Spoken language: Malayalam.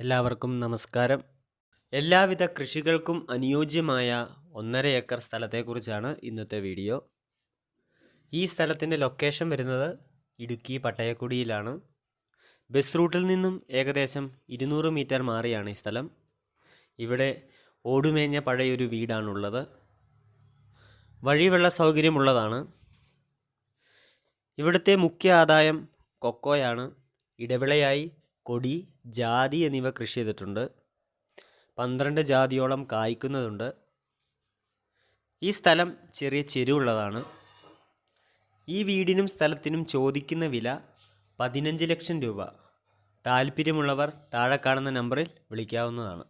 എല്ലാവർക്കും നമസ്കാരം. എല്ലാവിധ കൃഷികൾക്കും അനുയോജ്യമായ ഒന്നര ഏക്കർ സ്ഥലത്തെക്കുറിച്ചാണ് ഇന്നത്തെ വീഡിയോ. ഈ സ്ഥലത്തിന്റെ ലൊക്കേഷൻ വരുന്നത് ഇടുക്കി പട്ടയക്കുടിയിലാണ്. ബസ് റൂട്ടിൽ നിന്നും ഏകദേശം ഇരുന്നൂറ് മീറ്റർ മാറിയാണ് ഈ സ്ഥലം. ഇവിടെ ഓടുമേഞ്ഞ പഴയൊരു വീടാണുള്ളത്. വഴിവെള്ള സൗകര്യമുള്ളതാണ്. ഇവിടുത്തെ മുഖ്യ ആദായം കൊക്കോയാണ്. ഇടവിളയായി കൊടി ജാതി എന്നിവ കൃഷി ചെയ്തിട്ടുണ്ട്. പന്ത്രണ്ട് ജാതിയോളം കായ്ക്കുന്നതുണ്ട്. ഈ സ്ഥലം ചെറിയ ചെരുവുള്ളതാണ്. ഈ വീടിനും സ്ഥലത്തിനും ചോദിക്കുന്ന വില പതിനഞ്ച് ലക്ഷം രൂപ. താല്പര്യമുള്ളവർ താഴെ കാണുന്ന നമ്പറിൽ വിളിക്കാവുന്നതാണ്.